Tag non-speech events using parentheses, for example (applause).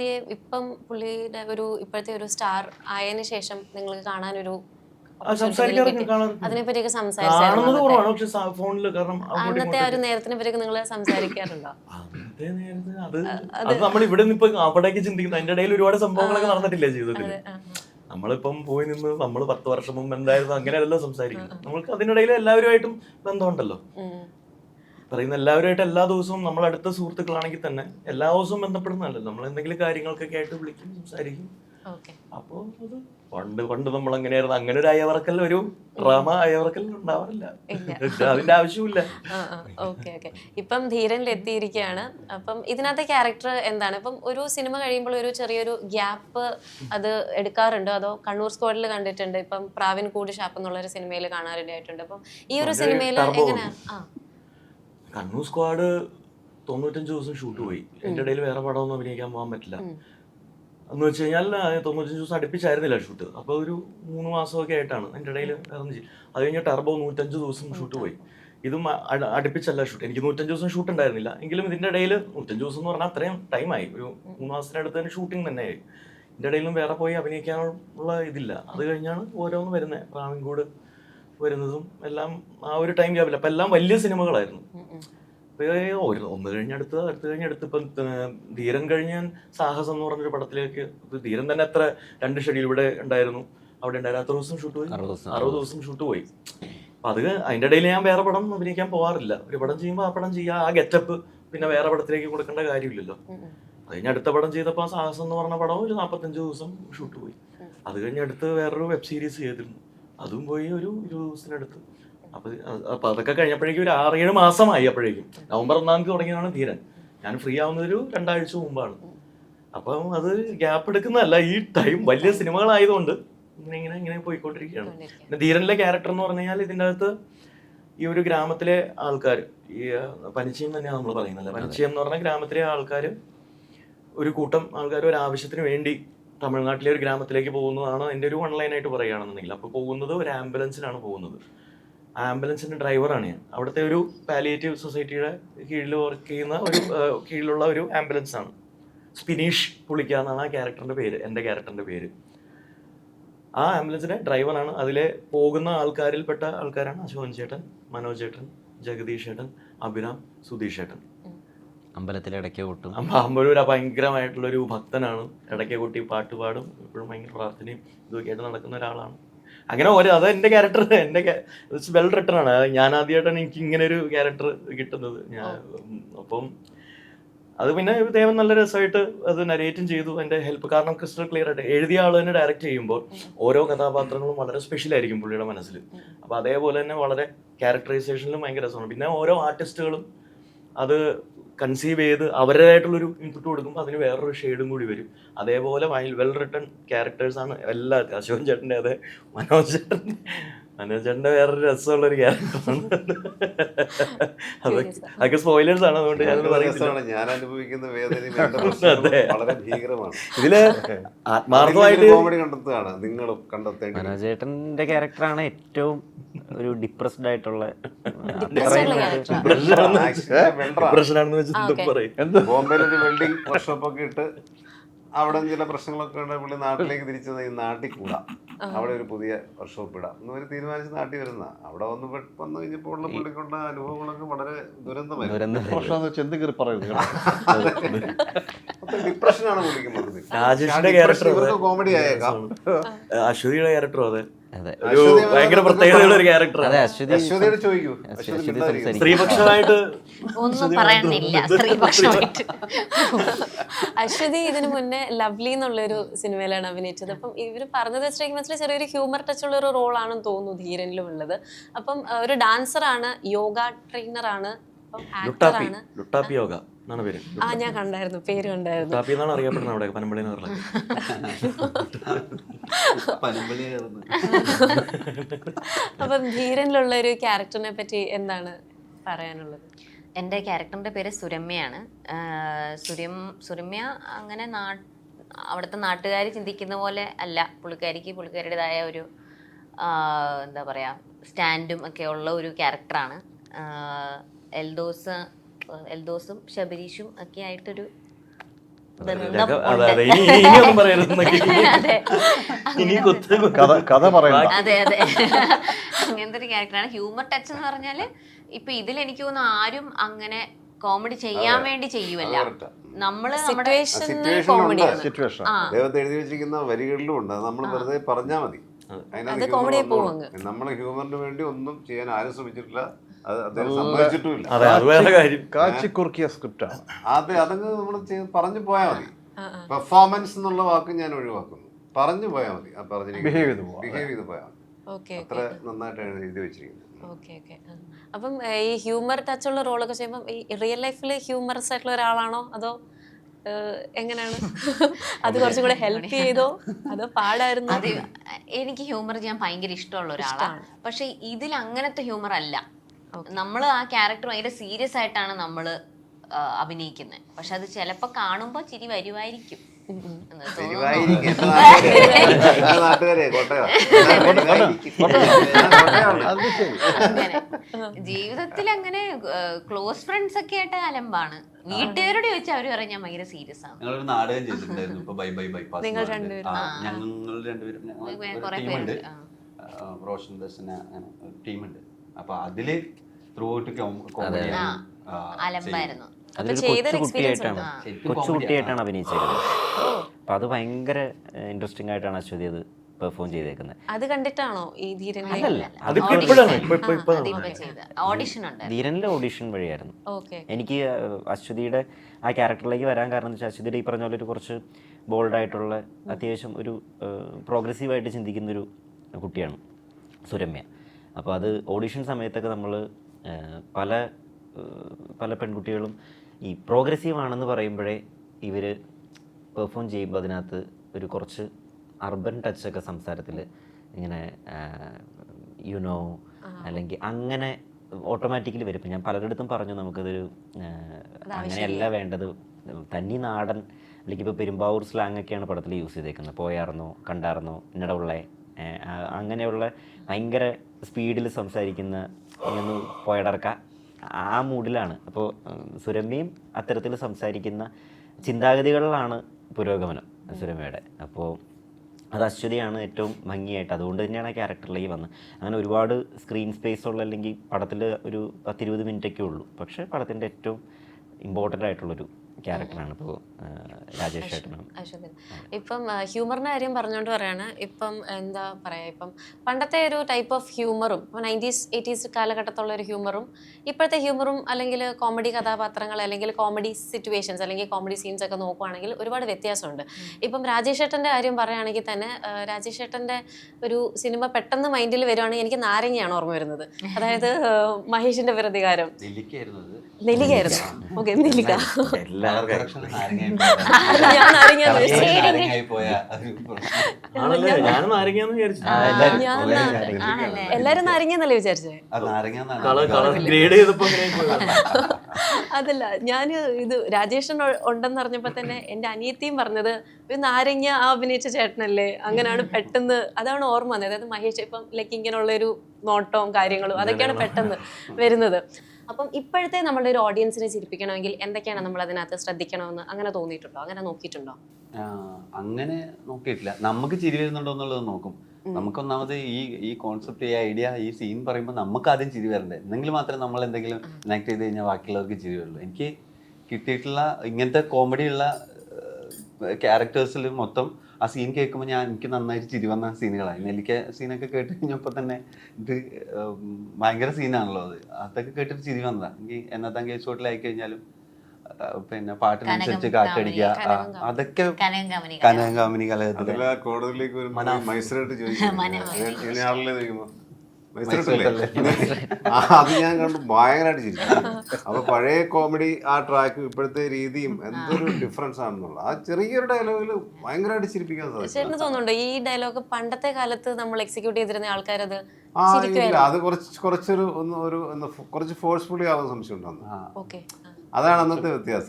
പതിയെ ഇപ്പം പുള്ളിയുടെ ഒരു ഇപ്പോഴത്തെ ഒരു സ്റ്റാർ ആയതിനു ശേഷം നിങ്ങൾക്ക് കാണാൻ ഒരു ഫോണിൽ കാരണം അങ്ങോട്ടും അന്നത്തെ ആ ഒരു നേരത്തിനെ പറ്റിയൊക്കെ നിങ്ങൾ സംസാരിക്കാറുണ്ടോ? അന്നത്തെ നേരത്ത് അത് നമ്മൾ ഇവിടെ നിന്ന് അവിടേക്ക് ചിന്തിക്കുന്നു. അതിന്റെ ഇടയിൽ ഒരുപാട് സംഭവങ്ങളൊക്കെ നടന്നിട്ടില്ലേ ജീവിതത്തിൽ നമ്മളിപ്പം പോയി നിന്ന് നമ്മൾ പത്ത് വർഷം മുമ്പ് എന്തായിരുന്നു അങ്ങനെയല്ലോ സംസാരിക്കുന്നത്. നമ്മൾക്ക് അതിനിടയിൽ എല്ലാവരുമായിട്ടും ബന്ധമുണ്ടല്ലോ. പറയുന്ന എല്ലാവരുമായിട്ട് എല്ലാ ദിവസവും നമ്മൾ അടുത്ത സുഹൃത്തുക്കളാണെങ്കിൽ തന്നെ എല്ലാ ദിവസവും ബന്ധപ്പെടുന്നതല്ലോ? നമ്മൾ എന്തെങ്കിലും കാര്യങ്ങൾക്കൊക്കെ ആയിട്ട് വിളിക്കും സംസാരിക്കും. അപ്പോ അപ്പോൾ അത് പണ്ട് പണ്ട് നമ്മൾ അങ്ങനെയായിരുന്നു അങ്ങനെ ഒരു അയവറക്കൽ ഒരു ഡ്രാമ അയവറക്കൽ ഉണ്ടാവാറില്ല. അതിന്റെ ആവശ്യമില്ല. Okay okay. ഇപ്പം ധീരനിലെത്തിയിരിക്കുകയാണ് അപ്പം ഇതിനകത്തെ ക്യാരക്ടർ എന്താണ്? ഇപ്പം ഒരു സിനിമ കഴിയുമ്പോൾ ഒരു ചെറിയൊരു ഗ്യാപ്പ് അത് എടുക്കാറുണ്ടോ? അതോ കണ്ണൂർ സ്ക്വാഡിൽ കണ്ടിട്ടുണ്ട്. ഇപ്പം പ്രാവിൻ കൂടി ഷാപ്പ് എന്നുള്ള ഒരു സിനിമയിൽ കാണാനിടയായിട്ടുണ്ട് അപ്പം ഈ ഒരു സിനിമയിൽ എങ്ങനെയാണ് കണ്ണൂർ സ്ക്വാഡ് തൊണ്ണൂറ്റഞ്ച് ദിവസം ഷൂട്ട് പോയി. എന്റെ ഇടയിൽ വേറെ പടമൊന്നും അഭിനയിക്കാൻ പോകാൻ പറ്റില്ല. എന്ന് വെച്ച് കഴിഞ്ഞാൽ തൊണ്ണൂറ്റഞ്ച് ദിവസം അടുപ്പിച്ചായിരുന്നില്ല ഷൂട്ട്. അപ്പോൾ ഒരു മൂന്ന് മാസമൊക്കെ ആയിട്ടാണ് എന്റെ ഇടയിൽ വേറെ അത് കഴിഞ്ഞ് ടർബോ നൂറ്റഞ്ച് ദിവസം ഷൂട്ട് പോയി. ഇതും അടുപ്പിച്ചല്ല ഷൂട്ട്. എനിക്ക് നൂറ്റഞ്ച് ദിവസം ഷൂട്ട് ഉണ്ടായിരുന്നില്ല. എങ്കിലും ഇതിന്റെ ഇടയിൽ നൂറ്റഞ്ച് ദിവസം എന്ന് പറഞ്ഞാൽ അത്രയും ടൈമായി ഒരു മൂന്ന് മാസത്തിനടുത്ത് തന്നെ ഷൂട്ടിംഗ് തന്നെയായി ഇതിന്റെ ഇടയിലും വേറെ പോയി അഭിനയിക്കാനുള്ള ഇതില്ല. അത് കഴിഞ്ഞാണ് ഓരോന്ന് വരുന്നത്. പ്രാവിൻകൂട് വരുന്നതും എല്ലാം ആ ഒരു ടൈം ഗ്യാപ്പില്ല അപ്പം എല്ലാം വലിയ സിനിമകളായിരുന്നു. ഒരു ഒന്ന് കഴിഞ്ഞ് അടുത്ത് അടുത്ത് കഴിഞ്ഞ് അടുത്ത് ഇപ്പം ധീരം കഴിഞ്ഞ ഞാൻ സാഹസം എന്ന് പറഞ്ഞൊരു പടത്തിലേക്ക് ധീരം തന്നെ എത്ര രണ്ട് ഷെഡ്യൂൾ ഇവിടെ ഉണ്ടായിരുന്നു. അവിടെ ഉണ്ടായിരുന്നു അത്ര ദിവസം ഷൂട്ട് പോയി. അറുപത് ദിവസം. ഷൂട്ട് പോയി. അപ്പൊ അത് അതിന്റെ ഇടയിൽ ഞാൻ വേറെ പടം അഭിനയിക്കാൻ പോകാറില്ല ഒരു പടം ചെയ്യുമ്പോൾ ആ പടം ചെയ്യുക ആ ഗെറ്റപ്പ് പിന്നെ വേറെ പടത്തിലേക്ക് കൊടുക്കേണ്ട കാര്യമില്ലല്ലോ. അത് കഴിഞ്ഞ് അടുത്ത പടം ചെയ്തപ്പോൾ ആ സാഹസം എന്ന് പറഞ്ഞ പടം ഒരു നാൽപ്പത്തഞ്ച് ദിവസം ഷൂട്ട് പോയി. അത് കഴിഞ്ഞ് അടുത്ത് വേറൊരു വെബ് സീരീസ് ചെയ്തിരുന്നു. അതും പോയി ഒരു ഇരുപത് ദിവസത്തിനടുത്ത്. അപ്പൊ അപ്പൊ അതൊക്കെ കഴിഞ്ഞപ്പോഴേക്കും ഒരു ആറേഴ് മാസമായി അപ്പോഴേക്കും. നവംബർ ഒന്നാം തീയതി തുടങ്ങിയതാണ് ധീരൻ ഞാൻ ഫ്രീ ആവുന്നത് ഒരു രണ്ടാഴ്ച മുമ്പാണ്. അപ്പം അത് ഗ്യാപ്പ് എടുക്കുന്നതല്ല ഈ ടൈം വലിയ സിനിമകളായതുകൊണ്ട് ഇങ്ങനെ ഇങ്ങനെ ഇങ്ങനെ പോയിക്കൊണ്ടിരിക്കുകയാണ്. കൊണ്ടിരിക്കുക. പിന്നെ ധീരനിലെ ക്യാരക്ടർ എന്ന് പറഞ്ഞു കഴിഞ്ഞാൽ ഇതിന്റെ അകത്ത് ഈ ഒരു ഗ്രാമത്തിലെ ആൾക്കാർ ഈ പനിച്ചയം തന്നെയാണ് നമ്മൾ പറയുന്നത് പനിച്ചയം എന്ന് പറഞ്ഞ ഗ്രാമത്തിലെ ആൾക്കാർ ഒരു കൂട്ടം ആൾക്കാർ ഒരു ആവശ്യത്തിന് വേണ്ടി തമിഴ്നാട്ടിലെ ഒരു ഗ്രാമത്തിലേക്ക് പോകുന്നതാണ് എന്റെ ഒരു വൺ ലൈനായിട്ട് പറയുകയാണെന്നുണ്ടെങ്കിൽ. അപ്പോൾ പോകുന്നത് ഒരു ആംബുലൻസിലാണ് പോകുന്നത്. ആംബുലൻസിന്റെ ഡ്രൈവറാണ് ഞാൻ. അവിടുത്തെ ഒരു പാലിയേറ്റീവ് സൊസൈറ്റിയുടെ കീഴിൽ വർക്ക് ചെയ്യുന്ന ഒരു കീഴിലുള്ള ഒരു ആംബുലൻസ് ആണ് സ്പിനീഷ് പുളിക്ക എന്നാണ് ആ ക്യാരക്ടറിന്റെ പേര് എന്റെ ക്യാരക്ടറിന്റെ പേര്. ആ ആംബുലൻസിന്റെ ഡ്രൈവറാണ്. അതിലെ പോകുന്ന ആൾക്കാരിൽപ്പെട്ട ആൾക്കാരാണ് അശോകൻ ചേട്ടൻ മനോജ് ചേട്ടൻ ജഗദീഷ് ചേട്ടൻ അഭിരാം സുധീഷ് ചേട്ടൻ. അമ്പലത്തിലെ ഇടയ്ക്ക് കൂട്ടും. അമ്പലൂര ഭയങ്കരമായിട്ടുള്ള ഒരു ഭക്തനാണ്. ഇടയ്ക്ക് കൂട്ടി പാട്ട് പാടും. എപ്പോഴും ഭയങ്കര പ്രാർത്ഥനയും ഇതൊക്കെ ആയിട്ട് നടക്കുന്ന ഒരാളാണ്. അങ്ങനെ ഓരോ അത് എന്റെ ക്യാരക്ടർ എന്റെ വെൽ റിട്ടൺ ആണ്. ഞാൻ ആദ്യമായിട്ടാണ് എനിക്ക് ഇങ്ങനെ ഒരു ക്യാരക്ടർ കിട്ടുന്നത്. ഞാൻ അപ്പം അത് പിന്നെ ദേവൻ നല്ല രസമായിട്ട് അത് നരേറ്റും ചെയ്തു. എന്റെ ഹെൽപ്പ് കാരണം ക്രിസ്റ്റൽ ക്ലിയർ ആയിട്ട് എഴുതിയ ആൾ തന്നെ ഡയറക്റ്റ് ചെയ്യുമ്പോൾ ഓരോ കഥാപാത്രങ്ങളും വളരെ സ്പെഷ്യൽ ആയിരിക്കും പുള്ളിയുടെ മനസ്സിൽ. അപ്പോൾ അതേപോലെ തന്നെ വളരെ ക്യാരക്ടറൈസേഷനിലും ഭയങ്കര രസമാണ്. പിന്നെ ഓരോ ആർട്ടിസ്റ്റുകളും അത് കൺസീവ് ചെയ്ത് അവരുടേതായിട്ടുള്ളൊരു ഇൻപുട്ട് കൊടുക്കുമ്പോൾ അതിന് വേറൊരു ഷെയ്ഡും കൂടി വരും. അതേപോലെ വെൽ റിട്ടേൺ ക്യാരക്ടേഴ്സാണ് എല്ലാ അശോകൻ ചേട്ടന്റെ അതെ മനോജ് ചേട്ടൻ ചേട്ടന്റെ വേറൊരു രസമുള്ള ഒരു ക്യാരക്ടറാണ് അതൊക്കെ സ്പോയിലേഴ്സ് ആണ് അതുകൊണ്ട് ഞാൻ പറയുന്നത് ഞാൻ അനുഭവിക്കുന്ന. (laughs) വളരെ ഭീകരമാണ്. ഇതിൽ ആത്മാർത്ഥമായിട്ട് കോമഡി കണ്ടെത്തുകയാണ്. മനോജേട്ടന്റെ ക്യാരക്ടറാണ് ഏറ്റവും ഒരു ഡിപ്രസ്ഡ് ആയിട്ടുള്ള ബോംബെയിൽ ഒരു വെൽഡിംഗ് വർക്ക്ഷോപ്പ് ഒക്കെ ഇട്ട് അവിടെ ചില പ്രശ്നങ്ങളൊക്കെ ഉണ്ട്. പുള്ളി നാട്ടിലേക്ക് തിരിച്ചു വന്ന് ഈ നാട്ടിൽ കൂടാം. അവിടെ ഒരു പുതിയ വർക്ക്ഷോപ്പ് ഇടാം. എന്ന് ഒരു തീരുമാനിച്ച് നാട്ടിൽ വരുന്ന. അവിടെ വന്ന് വന്നു കഴിഞ്ഞപ്പോൾ ഉള്ള പുള്ളിക്കൊണ്ട അനുഭവങ്ങളൊക്കെ വളരെ ദുരന്തമായിരുന്നു. ഡിപ്രഷനാണ് പുള്ളിക്ക് മൊത്തത്തിൽ. കോമഡി ആയേക്കാം. അശ്വതിയുടെ ക്യാരക്ടറും അതെ. ഭയങ്കര വളരെ പ്രത്യേകതയുള്ള ഒരു. സ്ത്രീപക്ഷമായിട്ട് ഒന്നും പറയാനില്ല. സ്ത്രീപക്ഷമായിട്ട്. അശ്വതി ഇതിനു മുന്നേ ലവ്ലി എന്നുള്ളൊരു സിനിമയിലാണ് അഭിനയിച്ചത്. അപ്പം ഇവർ പറഞ്ഞത് വെച്ചിട്ടുണ്ടെങ്കിൽ മനസ്സിൽ ചെറിയൊരു ഹ്യൂമർ ടച്ച് ഉള്ള ഒരു റോളാണെന്ന് തോന്നുന്നു ധീരനിലും ഉള്ളത് അപ്പം ഒരു ഡാൻസർ ആണ് യോഗ ട്രെയിനറാണ് ലുട്ടാപ്പി ലുട്ടാപ്പി യോഗ എന്നാണ് പേര്. ആ ഞാൻ കണ്ടായിരുന്നു. പേര് കണ്ടായിരുന്നു. ലുട്ടാപ്പി എന്നാണ് അറിയപ്പെടുന്നത് അവിടെ പനമ്പള്ളി നഗറിലൊക്കെ (laughs) അപ്പം ധീരനിലുള്ള ഒരു ക്യാരക്ടറിനെ പറ്റി എന്താണ് പറയാനുള്ളത്? എന്റെ ക്യാരക്ടറിന്റെ പേര് സുരമ്യയാണ്. സുരം സുരമ്യ അങ്ങനെ നാ അവിടുത്തെ നാട്ടുകാർ ചിന്തിക്കുന്ന പോലെ അല്ല. പുള്ളിക്കാരിക്ക് പുള്ളിക്കാരിയുടേതായ ഒരു എന്താ പറയുക സ്റ്റാൻഡും ഒക്കെ ഉള്ള ഒരു ക്യാരക്ടറാണ്. എൽദോസ് എൽദോസും ശബരീഷും ഒക്കെ ആയിട്ടൊരു ഇതൊക്കെ- അതെ അതെ ഇനിയൊന്നും പറയരുതെന്നൊക്കെ (laughs) അതെ ഇനി കുത്ത് കുത്ത്. കഥ കഥ പറയണ്ട അതെ അതെ. അങ്ങനത്തെ ഒരു ക്യാരക്ടറാണ്. ഹ്യൂമർ ടച്ച് എന്ന് പറഞ്ഞാൽ ഇപ്പൊ ഇതിൽ എനിക്ക് തോന്നുന്നു ആരും അങ്ങനെ കോമഡി ചെയ്യാൻ വേണ്ടി ചെയ്യുമല്ല നമ്മൾ എഴുതി വെച്ചിരിക്കുന്ന വരികളിലും ഉണ്ട്. നമ്മൾ വെറുതെ പറഞ്ഞാൽ മതി. നമ്മളെ ഹ്യൂമറിന് വേണ്ടി ഒന്നും ചെയ്യാൻ ആരും ശ്രമിച്ചിട്ടില്ല. അത് സ്ക്രിപ്റ്റാണ് അതെ അതങ്ങ് നമ്മൾ പറഞ്ഞു പോയാൽ മതി. പെർഫോമൻസ് എന്നുള്ള വാക്ക് ഞാൻ ഒഴിവാക്കുന്നു. പറഞ്ഞു പോയാൽ മതി. ബിഹേവ് ചെയ്ത് ബിഹേവ് ചെയ്ത് പോയാൽ മതി. ഓക്കെ അത്ര നന്നായിട്ടാണ് എഴുതി വെച്ചിരിക്കുന്നത് ഓക്കെ ഓക്കെ. അപ്പം ഈ ഹ്യൂമർ ടച്ച് ഉള്ള റോളൊക്കെ ചെയ്യുമ്പോൾ ഈ റിയൽ ലൈഫിൽ ഹ്യൂമറസ് ആയിട്ടുള്ള ഒരാളാണോ? അതോ എങ്ങനെയാണ്? (laughs) അത് കുറച്ചും കൂടെ ഹെൽപ്പ് ചെയ്തോ? അതോ പാടായിരുന്നു? എനിക്ക് ഹ്യൂമർ ചെയ്യാൻ ഭയങ്കര ഇഷ്ടമുള്ള ഒരാളാണ് പക്ഷെ ഇതിൽ അങ്ങനത്തെ ഹ്യൂമർ അല്ല. നമ്മൾ ആ ക്യാരക്ടർ ഭയങ്കര സീരിയസ് ആയിട്ടാണ് നമ്മൾ അഭിനയിക്കുന്നത് പക്ഷെ അത് ചിലപ്പോ കാണുമ്പോ ചിരി വരുമായിരിക്കും ജീവിതത്തിൽ (laughs) അങ്ങനെ. ക്ലോസ് ഫ്രണ്ട്സ് ഒക്കെ ആയിട്ട് അലമ്പാണ്. വീട്ടുകാരോട് ചോദിച്ചാൽ അവർ പറയും ഞാൻ ഭയങ്കര സീരിയസ് ആണ്. ഞങ്ങളൊരു നാടകം ചെയ്തിട്ടുണ്ടായിരുന്നു. ഇപ്പൊ ബൈ ബൈ ബൈപ്പാസ് നിങ്ങൾ രണ്ടുപേരും. ഞങ്ങൾ രണ്ടുപേരും ഞങ്ങൾ. റോഷൻ ദർശന ടീമുണ്ട് അപ്പൊ അതിൽ ത്രൂ ഔട്ട് അലമ്പായിരുന്നു. ചെയ്തൊരു കൊച്ചു experience കുട്ടിയായിട്ടാണ് കൊച്ചു comedy കുട്ടിയായിട്ടാണ് അഭിനയിച്ചേക്കുന്നത് അപ്പൊ അത് ഭയങ്കര ഇൻട്രസ്റ്റിംഗ് ആയിട്ടാണ് അശ്വതി അത് പെർഫോം ചെയ്തേക്കുന്നത്. അത് കണ്ടിട്ടാണോ ഈ ധീരനിലെ ഓഡിഷൻ ഉണ്ട്. ധീരനിലെ ഓഡിഷൻ വഴിയായിരുന്നു. ഓക്കെ എനിക്ക് അശ്വതിയുടെ ആ ക്യാരക്ടറിലേക്ക് വരാൻ കാരണം വെച്ചാൽ അശ്വതിയുടെ ഈ പറഞ്ഞ പോലെ ഒരു കുറച്ച് ബോൾഡ് ആയിട്ടുള്ള അത്യാവശ്യം ഒരു പ്രോഗ്രസീവായിട്ട് ചിന്തിക്കുന്ന ഒരു കുട്ടിയാണ് സുരമ്യ. അപ്പോൾ അത് ഓഡിഷൻ സമയത്തൊക്കെ നമ്മൾ പല പല പെൺകുട്ടികളും ഈ പ്രോഗ്രസീവ് ആണെന്ന് പറയുമ്പോഴേ ഇവർ പെർഫോം ചെയ്യുമ്പോൾ അതിനകത്ത് ഒരു കുറച്ച് അർബൻ ടച്ചൊക്കെ സംസാരത്തിൽ ഇങ്ങനെ യുനോ അല്ലെങ്കിൽ അങ്ങനെ ഓട്ടോമാറ്റിക്കലി വരും. ഇപ്പം ഞാൻ പലരിടത്തും പറഞ്ഞു നമുക്കതൊരു അങ്ങനെയല്ല വേണ്ടത്. തനി നാടൻ അല്ലെങ്കിൽ ഇപ്പോൾ പെരുമ്പാവൂർ സ്ലാങ് ഒക്കെയാണ് പടത്തിൽ യൂസ് ചെയ്തേക്കുന്നത്. പോയാർന്നോ കണ്ടാർന്നോ ഉള്ളേ ആ, അങ്ങനെയുള്ള ഭയങ്കര സ്പീഡിൽ സംസാരിക്കുന്ന ഇങ്ങനെ പോയടർക്ക. ആ മൂഡിലാണ്. അപ്പോൾ സുരമ്യയും അത്തരത്തിൽ സംസാരിക്കുന്ന ചിന്താഗതികളിലാണ് പുരോഗമനം സുരമ്യയുടെ അപ്പോൾ അത് അശ്വതിയാണ് ഏറ്റവും ഭംഗിയായിട്ട് അതുകൊണ്ട് തന്നെയാണ് ആ ക്യാരക്ടറിലേക്ക് വന്നത്. അങ്ങനെ ഒരുപാട് സ്ക്രീൻ സ്പേസ് ഉള്ള അല്ലെങ്കിൽ പടത്തിൽ ഒരു പത്തിരുപത് മിനിറ്റൊക്കെ ഉള്ളൂ. പക്ഷേ പടത്തിന്റെ ഏറ്റവും ഇമ്പോർട്ടന്റ് ആയിട്ടുള്ളൊരു ക്യാരക്ടറാണ് ഇപ്പോൾ രാജേഷ് ഏട്ടനും. ഇപ്പം ഹ്യൂമറിന്റെ കാര്യം പറഞ്ഞുകൊണ്ട് പറയാണ് ഇപ്പം എന്താ പറയാ ഇപ്പം പണ്ടത്തെ ഒരു ടൈപ്പ് ഓഫ് ഹ്യൂമറും ഇപ്പം നയന്റീസ് എയ്റ്റീസ് കാലഘട്ടത്തുള്ള ഒരു ഹ്യൂമറും ഇപ്പോഴത്തെ ഹ്യൂമറും അല്ലെങ്കിൽ കോമഡി കഥാപാത്രങ്ങൾ അല്ലെങ്കിൽ കോമഡി സിറ്റുവേഷൻസ് അല്ലെങ്കിൽ കോമഡി സീൻസ് ഒക്കെ നോക്കുവാണെങ്കിൽ ഒരുപാട് വ്യത്യാസമുണ്ട്. ഇപ്പം രാജേഷ് ഏട്ടന്റെ കാര്യം പറയുകയാണെങ്കിൽ തന്നെ രാജേഷ് ഏട്ടന്റെ ഒരു സിനിമ പെട്ടെന്ന് മൈൻഡിൽ വരുവാണെങ്കിൽ എനിക്ക് നാരങ്ങയാണ് ഓർമ്മ വരുന്നത്. അതായത് മഹേഷിന്റെ പ്രതികാരം. നെല്ലിക്കായിരുന്നു ഓക്കെ നെല്ലിക്ക. Correction (laughs) എല്ലാരും നാരങ്ങന്നല്ലേ വിചാരിച്ചേ. അതല്ല ഞാൻ ഇത് രാജേഷൻ ഉണ്ടെന്ന് അറിഞ്ഞപ്പോ തന്നെ എന്റെ അനിയത്തിയും പറഞ്ഞത് ഇത് നാരങ്ങ ആ അഭിനയിച്ച ചേട്ടനല്ലേ? അങ്ങനെയാണ് പെട്ടെന്ന്. അതാണ് ഓർമ്മ വന്നത്. അതായത് മഹേഷ് ഇപ്പം ലൈക്ക് ഇങ്ങനെയുള്ള ഒരു നോട്ടവും കാര്യങ്ങളും അതൊക്കെയാണ് പെട്ടെന്ന് വരുന്നത്. അപ്പം ഇപ്പോഴത്തെ നമ്മളുടെ ഒരു ഓഡിയൻസിനെ ചിരിപ്പിക്കണമെങ്കിൽ എന്തൊക്കെയാണ് നമ്മൾ അതിനകത്ത് ശ്രദ്ധിക്കണമെന്ന് അങ്ങനെ തോന്നിയിട്ടുണ്ടോ? അങ്ങനെ നോക്കിയിട്ടുണ്ടോ? അങ്ങനെ നോക്കിയിട്ടില്ല. നമുക്ക് ചിരി വരുന്നുണ്ടോ എന്നുള്ളത് നോക്കും. നമുക്കൊന്നാമത് ഈ ഈ കോൺസെപ്റ്റ് ഈ ഐഡിയ ഈ സീൻ പറയുമ്പോൾ നമുക്ക് ആദ്യം ചിരി വരണ്ടേ? എന്നെങ്കിൽ മാത്രമേ നമ്മൾ എന്തെങ്കിലും കണക്ട് ചെയ്ത് കഴിഞ്ഞാൽ ബാക്കിയുള്ളവർക്ക് ചിരി വരുള്ളൂ. എനിക്ക് കിട്ടിയിട്ടുള്ള ഇങ്ങനത്തെ കോമഡിയുള്ള ക്യാരക്ടേഴ്സിൽ മൊത്തം ആ സീൻ കേൾക്കുമ്പോൾ ഞാൻ എനിക്ക് നന്നായിട്ട് ചിരി വന്ന സീനുകളായി നെല്ലിക്ക സീനൊക്കെ കേട്ട് കഴിഞ്ഞപ്പോൾ തന്നെ ഇത് ഭയങ്കര സീനാണല്ലോ അത്. അതൊക്കെ കേട്ടിട്ട് ചിരി വന്നതാ. എനിക്ക് എന്നത്താൻ കേസോട്ടിലായി കഴിഞ്ഞാലും ആ, പിന്നെ പാട്ടിനനുസരിച്ച് കാറ്റടിക്കുക. അതൊക്കെ കനകം കമനി കനകാമിനി കൂടുതലേക്ക് മൈസൂരായിട്ട് ചോദിക്കും. അത് ഞാൻ കണ്ടു ഭയങ്കരമായിട്ട് ചിരിച്ചു. അപ്പൊ പഴയ കോമഡി ആ ട്രാക്കും ഇപ്പോഴത്തെ രീതിയും എന്തൊരു ഡിഫറൻസ് ആണെന്നുള്ളത്. ആ ചെറിയൊരു ഡയലോഗിൽ ഭയങ്കരമായിട്ട് ചിരിപ്പിക്കാൻ സാധിക്കും തോന്നുന്നുണ്ടോ? ഈ ഡയലോഗ് പണ്ടത്തെ കാലത്ത് നമ്മൾ എക്സിക്യൂട്ട് ചെയ്തിരുന്ന ആൾക്കാരത് ആ ഇല്ല. അത് കുറച്ച് കുറച്ചൊരു ഒന്ന് ഒരു കുറച്ച് ഫോഴ്സ്ഫുള്ളി ആവുന്ന സംശയം ഉണ്ടെന്ന് ആ, അതാണ് അന്നത്തെ വ്യത്യാസം.